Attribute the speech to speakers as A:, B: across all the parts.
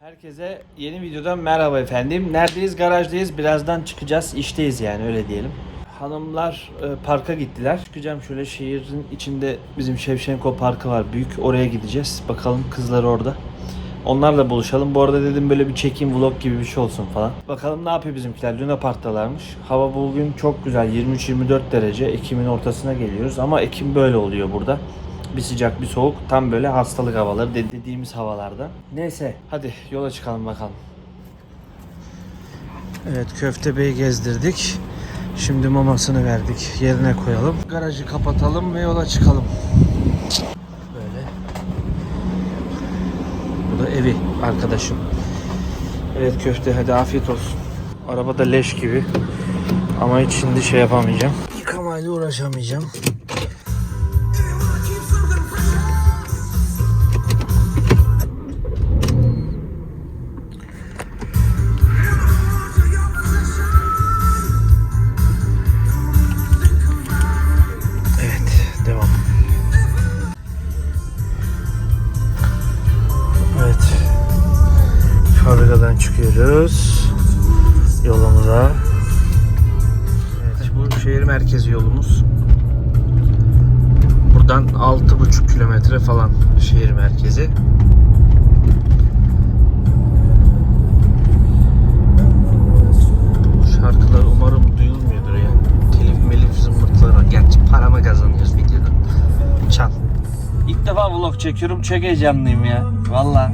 A: Herkese yeni videodan merhaba efendim. Neredeyiz? Garajdayız. Birazdan çıkacağız. İşteyiz yani öyle diyelim. Hanımlar e, parka gittiler. Çıkacağım şöyle şehrin içinde bizim Şevşenko Parkı var büyük. Oraya gideceğiz. Bakalım kızlar orada. Onlarla buluşalım. Bu arada dedim böyle bir çekim vlog gibi bir şey olsun falan. Bakalım ne yapıyor bizimkiler. Luna Park'talarmış. Hava bugün çok güzel. 23-24 derece. Ekim'in ortasına geliyoruz. Ama Ekim böyle oluyor burada. Bir sıcak bir soğuk. Tam böyle hastalık havaları de- dediğimiz havalarda. Neyse hadi yola çıkalım bakalım. Evet Köftebeyi gezdirdik. Şimdi mamasını verdik. Yerine koyalım. Garajı kapatalım ve yola çıkalım. Böyle. Bu da evi arkadaşım. Evet köfte hadi afiyet olsun. Arabada leş gibi. Ama hiç şimdi şey yapamayacağım. Yıkamayla uğraşamayacağım. Fabrikadan çıkıyoruz. Yolumuza. Evet, bu şehir merkezi yolumuz. Buradan 6,5 kilometre falan şehir merkezi. Bu şarkılar umarım duyulmuyordur ya. Telif melif zımbırtıları var. Gerçi para mı kazanıyoruz videoda? Çal. İlk defa vlog çekiyorum. Çok heyecanlıyım ya. Valla.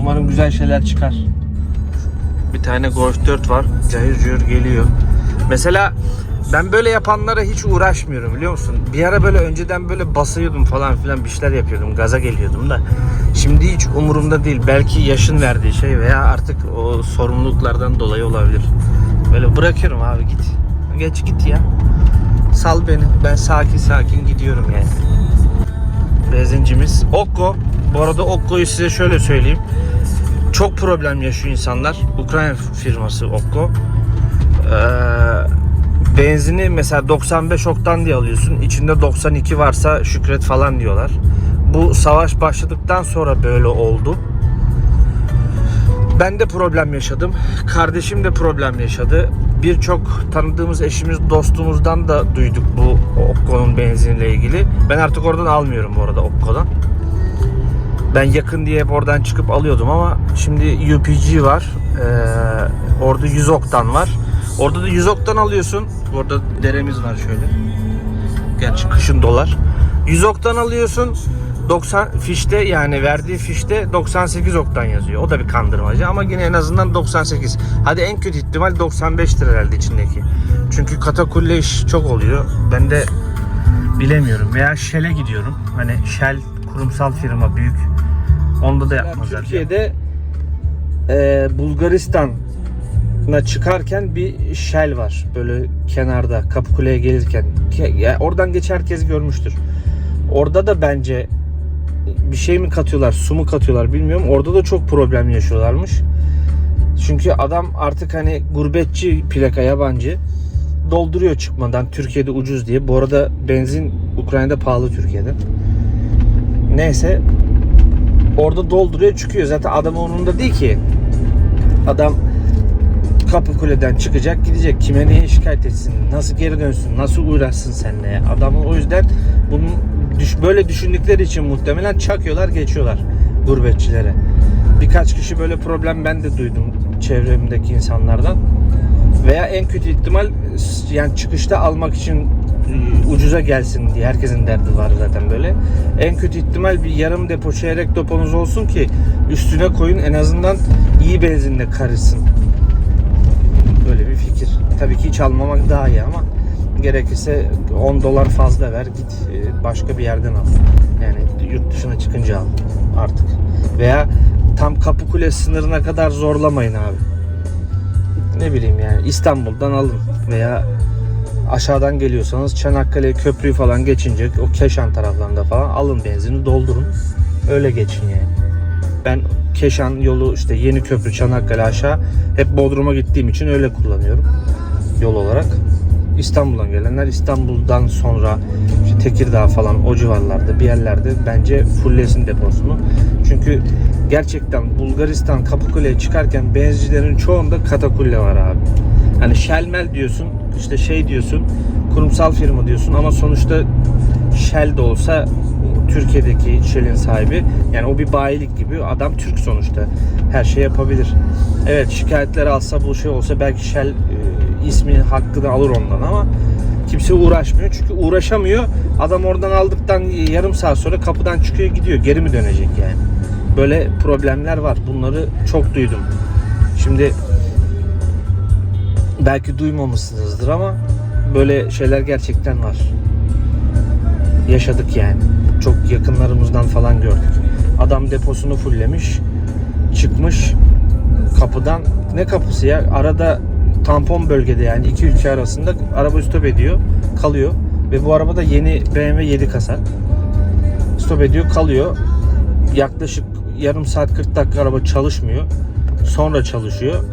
A: Umarım güzel şeyler çıkar. Bir tane Golf 4 var. Cayır cayır geliyor. Mesela ben böyle yapanlara hiç uğraşmıyorum biliyor musun? Bir ara böyle önceden böyle basıyordum falan filan bir şeyler yapıyordum. Gaza geliyordum da. Şimdi hiç umurumda değil. Belki yaşın verdiği şey veya artık o sorumluluklardan dolayı olabilir. Böyle bırakıyorum abi git. Geç git ya. Sal beni. Ben sakin sakin gidiyorum yani. Benzincimiz Okko. Bu arada Okko'yu size şöyle söyleyeyim. Çok problem yaşıyor insanlar. Ukrayna firması Okko. Ee, benzini mesela 95 oktan diye alıyorsun. İçinde 92 varsa şükret falan diyorlar. Bu savaş başladıktan sonra böyle oldu. Ben de problem yaşadım. Kardeşim de problem yaşadı. Birçok tanıdığımız eşimiz, dostumuzdan da duyduk bu Okko'nun benziniyle ilgili. Ben artık oradan almıyorum bu arada Okko'dan. Ben yakın diye hep oradan çıkıp alıyordum ama şimdi UPG var. Ee, orada 100 oktan var. Orada da 100 oktan alıyorsun. Orada deremiz var şöyle. Gerçi kışın dolar. 100 oktan alıyorsun. 90 fişte yani verdiği fişte 98 oktan yazıyor. O da bir kandırmacı ama yine en azından 98. Hadi en kötü ihtimal 95 lira herhalde içindeki. Çünkü katakulle iş çok oluyor. Ben de bilemiyorum. Veya Shell'e gidiyorum. Hani Shell kurumsal firma büyük. Onda da yapmazlar. Türkiye'de e, Bulgaristan'a çıkarken bir Shell var. Böyle kenarda Kapıkule'ye gelirken. Ke- ya oradan geç herkes görmüştür. Orada da bence bir şey mi katıyorlar, su mu katıyorlar bilmiyorum. Orada da çok problem yaşıyorlarmış. Çünkü adam artık hani gurbetçi plaka yabancı dolduruyor çıkmadan Türkiye'de ucuz diye. Bu arada benzin Ukrayna'da pahalı Türkiye'de. Neyse orada dolduruyor çıkıyor. Zaten adam onun değil ki. Adam Kapıkule'den çıkacak gidecek. Kime neye şikayet etsin? Nasıl geri dönsün? Nasıl uğraşsın seninle? Adamın o yüzden bunun düş, böyle düşündükleri için muhtemelen çakıyorlar geçiyorlar gurbetçilere. Birkaç kişi böyle problem ben de duydum çevremdeki insanlardan. Veya en kötü ihtimal yani çıkışta almak için ucuza gelsin diye herkesin derdi var zaten böyle. En kötü ihtimal bir yarım depo çeyrek deponuz olsun ki üstüne koyun en azından iyi benzinle karışsın. Böyle bir fikir. Tabii ki hiç almamak daha iyi ama gerekirse 10 dolar fazla ver git e, başka bir yerden al. Yani yurt dışına çıkınca al artık. Veya tam Kapıkule sınırına kadar zorlamayın abi. Ne bileyim yani İstanbul'dan alın veya aşağıdan geliyorsanız Çanakkale köprüyü falan geçince o Keşan taraflarında falan alın benzini doldurun. Öyle geçin yani. Ben Keşan yolu işte yeni köprü Çanakkale aşağı hep Bodrum'a gittiğim için öyle kullanıyorum yol olarak. İstanbul'dan gelenler İstanbul'dan sonra işte Tekirdağ falan o civarlarda bir yerlerde bence fulllesin deposunu. Çünkü gerçekten Bulgaristan Kapıkule'ye çıkarken benzincilerin çoğunda katakulle var abi. Hani Shellmel diyorsun işte şey diyorsun kurumsal firma diyorsun ama sonuçta Shell de olsa Türkiye'deki Shell'in sahibi. Yani o bir bayilik gibi. Adam Türk sonuçta. Her şey yapabilir. Evet şikayetler alsa bu şey olsa belki Shell e, ismi hakkını alır ondan ama kimse uğraşmıyor. Çünkü uğraşamıyor. Adam oradan aldıktan yarım saat sonra kapıdan çıkıyor gidiyor. Geri mi dönecek yani? Böyle problemler var. Bunları çok duydum. Şimdi belki duymamışsınızdır ama böyle şeyler gerçekten var yaşadık yani. Çok yakınlarımızdan falan gördük. Adam deposunu fulllemiş, çıkmış kapıdan ne kapısı ya? Arada tampon bölgede yani iki ülke arasında araba stop ediyor, kalıyor ve bu araba da yeni BMW 7 kasa. Stop ediyor, kalıyor. Yaklaşık yarım saat 40 dakika araba çalışmıyor. Sonra çalışıyor.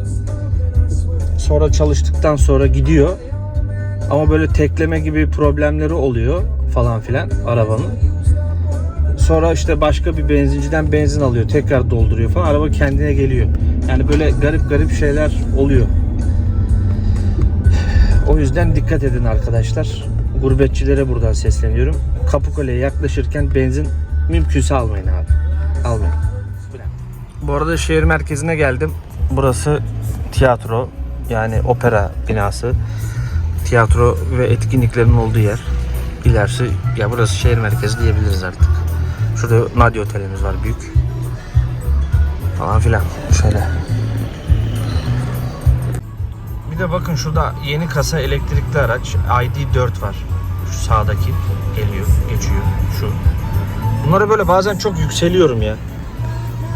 A: Sonra çalıştıktan sonra gidiyor. Ama böyle tekleme gibi problemleri oluyor falan filan arabanın. Sonra işte başka bir benzinciden benzin alıyor. Tekrar dolduruyor falan. Araba kendine geliyor. Yani böyle garip garip şeyler oluyor. O yüzden dikkat edin arkadaşlar. Gurbetçilere buradan sesleniyorum. Kapıkule'ye yaklaşırken benzin mümkünse almayın abi. Almayın. Bu arada şehir merkezine geldim. Burası tiyatro yani opera binası. Tiyatro ve etkinliklerin olduğu yer. İlerisi ya burası şehir merkezi diyebiliriz artık. Şurada Nadia Otelimiz var büyük. Falan filan. Şöyle. Bir de bakın şurada yeni kasa elektrikli araç ID4 var. Şu sağdaki geliyor, geçiyor şu. Bunlara böyle bazen çok yükseliyorum ya.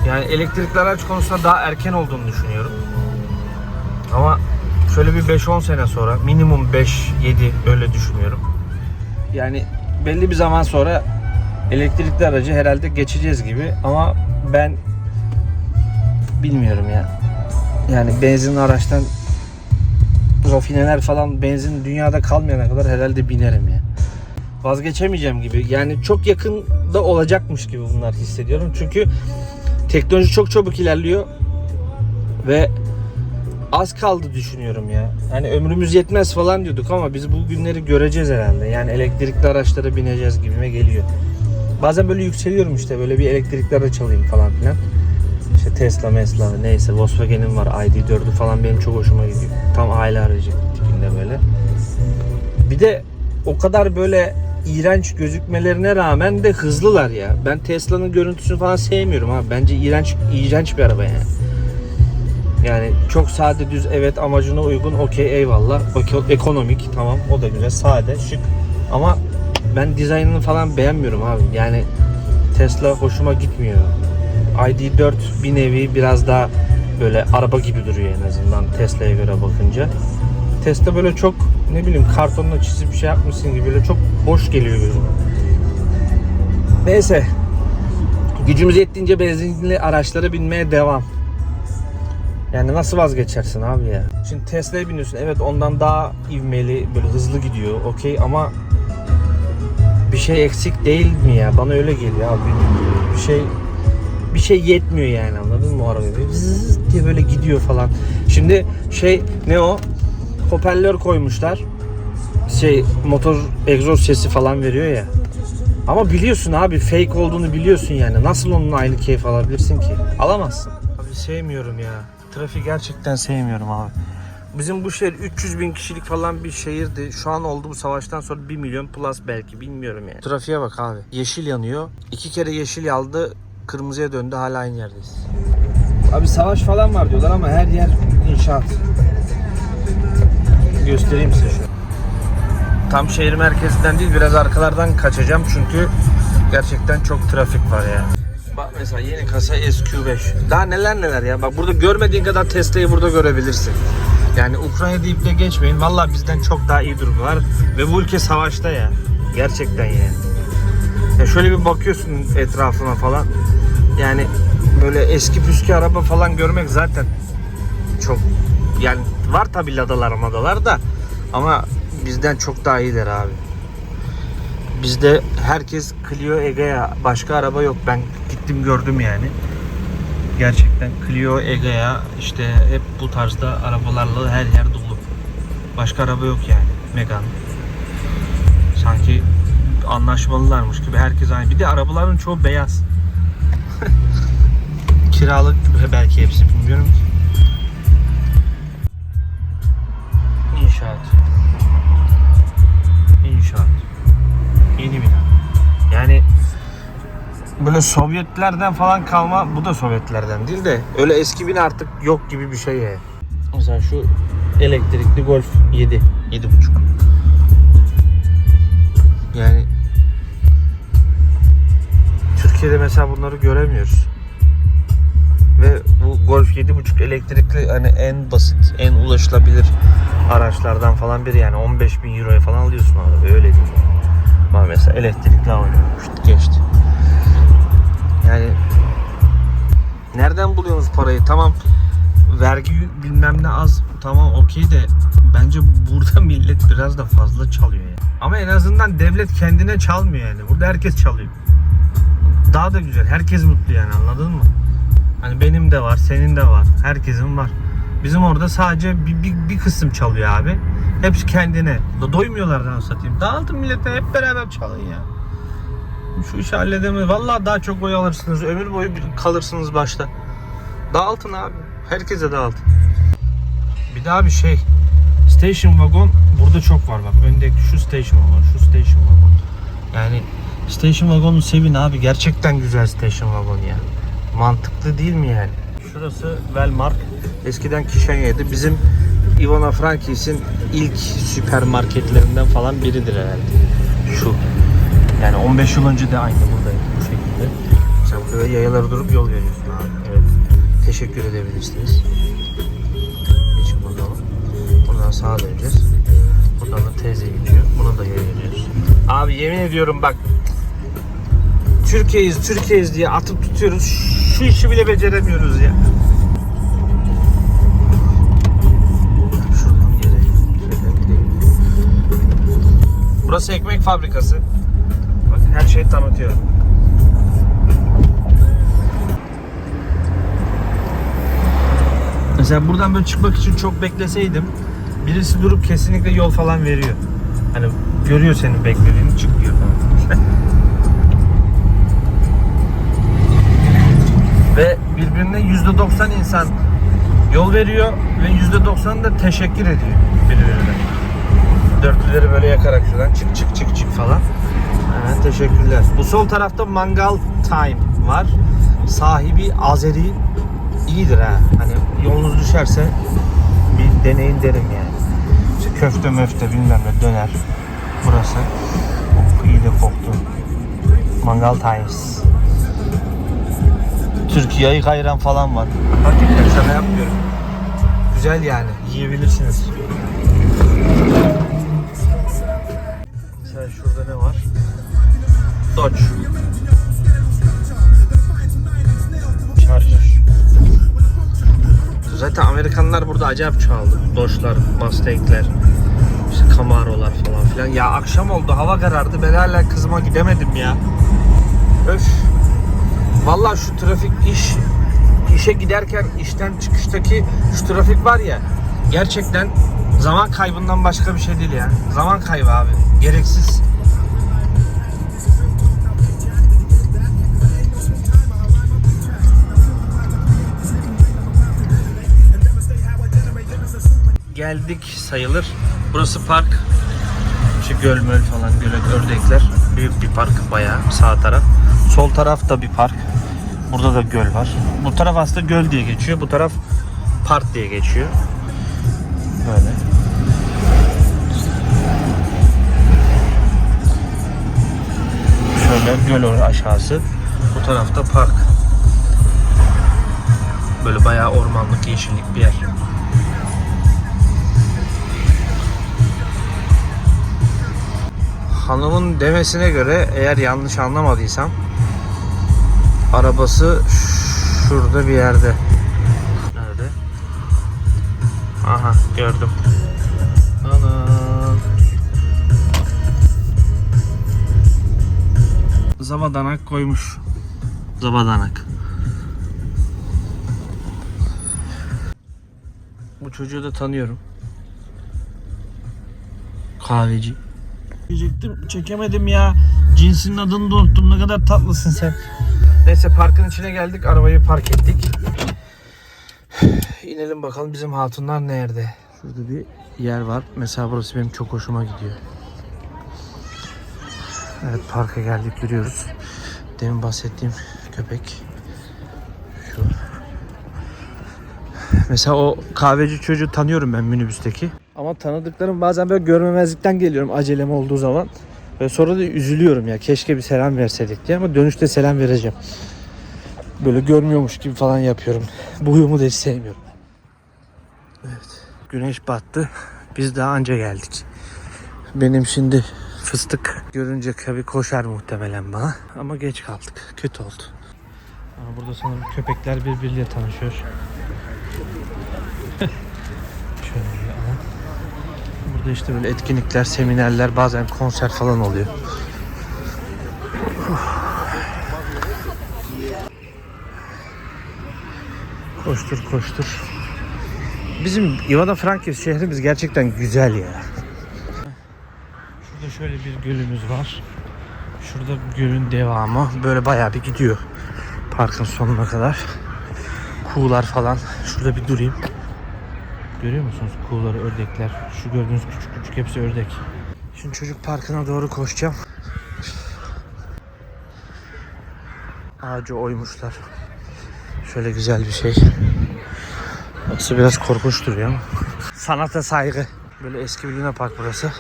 A: Yani elektrikli araç konusunda daha erken olduğunu düşünüyorum. Ama şöyle bir 5-10 sene sonra minimum 5-7 öyle düşünüyorum. Yani belli bir zaman sonra elektrikli aracı herhalde geçeceğiz gibi ama ben bilmiyorum ya. Yani benzinli araçtan rafineler falan benzin dünyada kalmayana kadar herhalde binerim ya. Vazgeçemeyeceğim gibi. Yani çok yakında olacakmış gibi bunlar hissediyorum. Çünkü teknoloji çok çabuk ilerliyor ve az kaldı düşünüyorum ya. Hani ömrümüz yetmez falan diyorduk ama biz bu günleri göreceğiz herhalde. Yani elektrikli araçlara bineceğiz gibime geliyor. Bazen böyle yükseliyorum işte böyle bir elektrikli araç alayım falan filan. İşte Tesla, Mesla neyse Volkswagen'im var ID4'ü falan benim çok hoşuma gidiyor. Tam aile aracı tipinde böyle. Bir de o kadar böyle iğrenç gözükmelerine rağmen de hızlılar ya. Ben Tesla'nın görüntüsünü falan sevmiyorum abi. Bence iğrenç iğrenç bir araba yani. Yani çok sade düz evet amacına uygun okey eyvallah. Eko- ekonomik tamam o da güzel sade şık. Ama ben dizaynını falan beğenmiyorum abi. Yani Tesla hoşuma gitmiyor. ID4 bir nevi biraz daha böyle araba gibi duruyor en azından Tesla'ya göre bakınca. Tesla böyle çok ne bileyim kartonla çizip şey yapmışsın gibi böyle çok boş geliyor gözüme. Neyse. Gücümüz yettiğince benzinli araçlara binmeye devam. Yani nasıl vazgeçersin abi ya? Şimdi Tesla'ya biniyorsun. Evet ondan daha ivmeli, böyle hızlı gidiyor. Okey ama bir şey eksik değil mi ya? Bana öyle geliyor abi. Bir şey bir şey yetmiyor yani anladın mı o arabaya? Zzzz diye böyle gidiyor falan. Şimdi şey ne o? Hoparlör koymuşlar. Şey motor egzoz sesi falan veriyor ya. Ama biliyorsun abi fake olduğunu biliyorsun yani. Nasıl onun aynı keyif alabilirsin ki? Alamazsın. Abi sevmiyorum ya. Trafiği gerçekten sevmiyorum abi. Bizim bu şehir 300 bin kişilik falan bir şehirdi. Şu an oldu bu savaştan sonra 1 milyon plus belki bilmiyorum yani. Trafiğe bak abi. Yeşil yanıyor. İki kere yeşil yandı. Kırmızıya döndü hala aynı yerdeyiz. Abi savaş falan var diyorlar ama her yer inşaat. Göstereyim size şu. Tam şehir merkezinden değil biraz arkalardan kaçacağım çünkü gerçekten çok trafik var ya. Mesela yeni kasa SQ5. Daha neler neler ya. Bak burada görmediğin kadar Tesla'yı burada görebilirsin. Yani Ukrayna deyip de geçmeyin. Vallahi bizden çok daha iyi durum var. Ve bu ülke savaşta ya. Gerçekten yani. Ya şöyle bir bakıyorsun etrafına falan. Yani böyle eski püskü araba falan görmek zaten çok yani var tabi ladalar madalar da ama bizden çok daha iyiler abi. Bizde herkes Clio Egea başka araba yok. Ben gittim gördüm yani. Gerçekten Clio Egea işte hep bu tarzda arabalarla her yer dolu. Başka araba yok yani. Megane. Sanki anlaşmalılarmış gibi herkes aynı. Bir de arabaların çoğu beyaz. Kiralık belki hepsi bilmiyorum ki. İnşaat. Böyle Sovyetlerden falan kalma bu da Sovyetlerden değil de öyle eski bina artık yok gibi bir şey yani. Mesela şu elektrikli Golf 7 7.5 yani Türkiye'de mesela bunları göremiyoruz. Ve bu Golf 7.5 elektrikli hani en basit, en ulaşılabilir araçlardan falan biri yani 15 bin euroya falan alıyorsun abi öyle değil. Ama mesela elektrikli alıyor. Şut geçti. Nereden buluyorsunuz parayı? Tamam vergi bilmem ne az tamam okey de bence burada millet biraz da fazla çalıyor yani. Ama en azından devlet kendine çalmıyor yani. Burada herkes çalıyor. Daha da güzel. Herkes mutlu yani anladın mı? Hani benim de var, senin de var. Herkesin var. Bizim orada sadece bir, bir, bir kısım çalıyor abi. Hepsi kendine. Doymuyorlar lan satayım. Dağıtın millete hep beraber çalın ya. Şu işi halledemez. Vallahi daha çok oy alırsınız. Ömür boyu kalırsınız başta. Dağıtın abi. Herkese dağıtın. Bir daha bir şey. Station wagon burada çok var bak. Öndeki şu station wagon, şu station wagon. Yani station wagon'u sevin abi. Gerçekten güzel station wagon ya. Mantıklı değil mi yani? Şurası Velmark. Eskiden Kişenye'ydi. Bizim Ivana Frankis'in ilk süpermarketlerinden falan biridir herhalde. Şu. Yani 15 yıl önce de aynı buradaydı bu şekilde. Sen buraya yayalara durup yol veriyorsun abi. Evet. Teşekkür edebilirsiniz. Geçin bakalım. Buradan sağa döneceğiz. Buradan da teyze gidiyor. Buna da yaya veriyoruz. Abi yemin ediyorum bak Türkiye'yiz, Türkiye'yiz diye atıp tutuyoruz. Şu işi bile beceremiyoruz ya. Burası ekmek fabrikası. Her şeyi tanıtıyor. Mesela buradan böyle çıkmak için çok bekleseydim birisi durup kesinlikle yol falan veriyor. Hani görüyor senin beklediğini çıkıyor falan. ve birbirine %90 insan yol veriyor ve %90 da teşekkür ediyor birbirine. Dörtlüleri böyle yakarak şuradan çık çık çık çık falan. Evet, teşekkürler. Bu sol tarafta Mangal Time var. Sahibi Azeri iyidir ha. Hani yolunuz düşerse bir deneyin derim yani. İşte köfte möfte bilmem ne döner. Burası. Oh, iyi de koktu. Mangal Times. Türkiye'yi kayıran falan var. Hakikaten sana yapmıyorum. Güzel yani. Yiyebilirsiniz. Mesela şurada ne var? Dodge. Charger. Zaten Amerikanlar burada acayip çoğaldı. Dodge'lar, Mustang'ler, işte Camaro'lar falan filan. Ya akşam oldu, hava karardı. Ben hala kızıma gidemedim ya. Öf. Vallahi şu trafik iş işe giderken işten çıkıştaki şu trafik var ya gerçekten zaman kaybından başka bir şey değil ya. Zaman kaybı abi. Gereksiz. Geldik sayılır. Burası park. Şu göl möl falan gölet ördekler. Büyük bir park bayağı sağ taraf. Sol taraf da bir park. Burada da göl var. Bu taraf aslında göl diye geçiyor. Bu taraf park diye geçiyor. Böyle. Göl aşağısı. Bu tarafta park. Böyle bayağı ormanlık, yeşillik bir yer. Hanımın demesine göre eğer yanlış anlamadıysam arabası şurada bir yerde. Nerede? Aha gördüm. Koymuş. Zabadanak. Bu çocuğu da tanıyorum. Kahveci. Diyecektim çekemedim ya. Cinsinin adını da unuttum. Ne kadar tatlısın sen. Neyse parkın içine geldik. Arabayı park ettik. İnelim bakalım bizim hatunlar nerede? Şurada bir yer var. Mesela burası benim çok hoşuma gidiyor. Evet parka geldik yürüyoruz. Demin bahsettiğim köpek şu. Mesela o kahveci çocuğu tanıyorum ben minibüsteki. Ama tanıdıklarım bazen böyle görmemezlikten geliyorum acelem olduğu zaman. Ve sonra da üzülüyorum ya keşke bir selam verseydik diye ama dönüşte selam vereceğim. Böyle görmüyormuş gibi falan yapıyorum. Bu huyumu da hiç sevmiyorum. Evet. Güneş battı. Biz daha anca geldik. Benim şimdi fıstık görünce tabii koşar muhtemelen bana. Ama geç kaldık. Kötü oldu. Aa, burada sanırım köpekler birbiriyle tanışıyor. Şöyle alan. Burada işte böyle etkinlikler, seminerler, bazen konser falan oluyor. Koştur koştur. Bizim Ivano Frankivs şehrimiz gerçekten güzel ya. Şöyle bir gölümüz var. Şurada gölün devamı böyle bayağı bir gidiyor. Parkın sonuna kadar. Kuğular falan. Şurada bir durayım. Görüyor musunuz kuğuları, ördekler? Şu gördüğünüz küçük küçük hepsi ördek. Şimdi çocuk parkına doğru koşacağım. Ağacı oymuşlar. Şöyle güzel bir şey. Burası biraz korkunç duruyor ama. Sanata saygı. Böyle eski bir Park burası.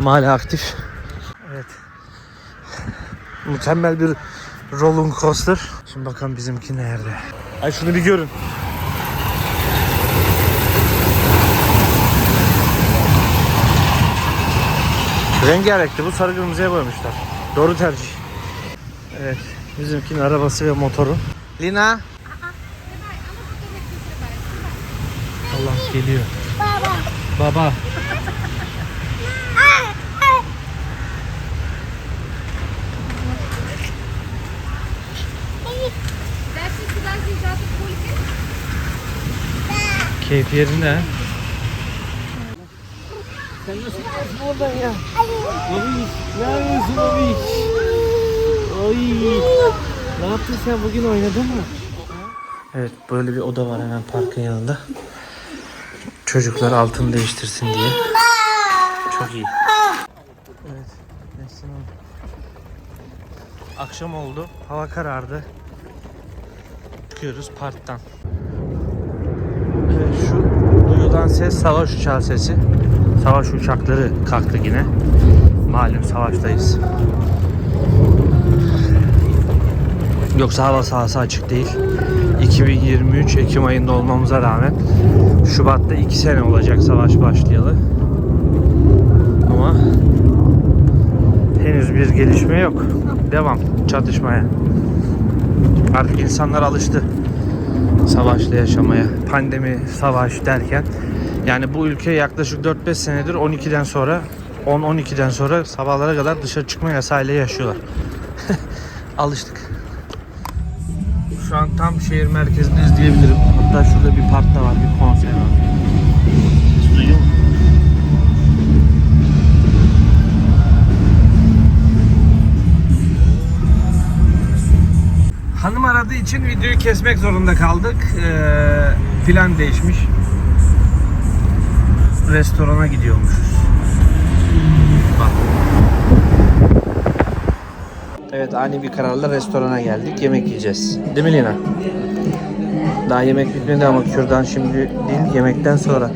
A: Ama hala aktif. Evet. Mükemmel bir roller coaster. Şimdi bakalım bizimki nerede. Ay şunu bir görün. Rengarenkti. Bu sarı kırmızıya boyamışlar. Doğru tercih. Evet. Bizimkinin arabası ve motoru. Lina. Allah geliyor. Baba. Baba. Keyif yerinde. Sen nasıl çıkarsın oradan ya? Babiş, ne yapıyorsun babiş? Oy. Ne yaptın sen bugün oynadın mı? Evet böyle bir oda var hemen parkın yanında. Çocuklar altını değiştirsin diye. Çok iyi. Evet. Nesrin Hanım. Akşam oldu. Hava karardı. Çıkıyoruz parktan. Şu duyulan ses savaş uçağı sesi. Savaş uçakları kalktı yine. Malum savaştayız. Yoksa hava sahası açık değil. 2023 Ekim ayında olmamıza rağmen Şubat'ta 2 sene olacak savaş başlayalı. Ama henüz bir gelişme yok. Devam çatışmaya. Artık insanlar alıştı savaşla yaşamaya. Pandemi, savaş derken yani bu ülke yaklaşık 4-5 senedir 12'den sonra 10-12'den sonra sabahlara kadar dışarı çıkma yasayla yaşıyorlar. Alıştık. Şu an tam şehir merkezindeyiz diyebilirim. Hatta şurada bir park da var, bir konser var. Hanım aradığı için videoyu kesmek zorunda kaldık. Ee, plan değişmiş. Restorana gidiyormuşuz. Bak. Evet ani bir kararla restorana geldik. Yemek yiyeceğiz. Değil mi Lina? Daha yemek bitmedi ama kürdan şimdi değil yemekten sonra.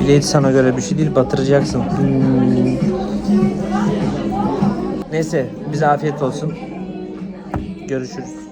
A: Hiç sana göre bir şey değil batıracaksın. Hmm. Neyse bize afiyet olsun. Görüşürüz.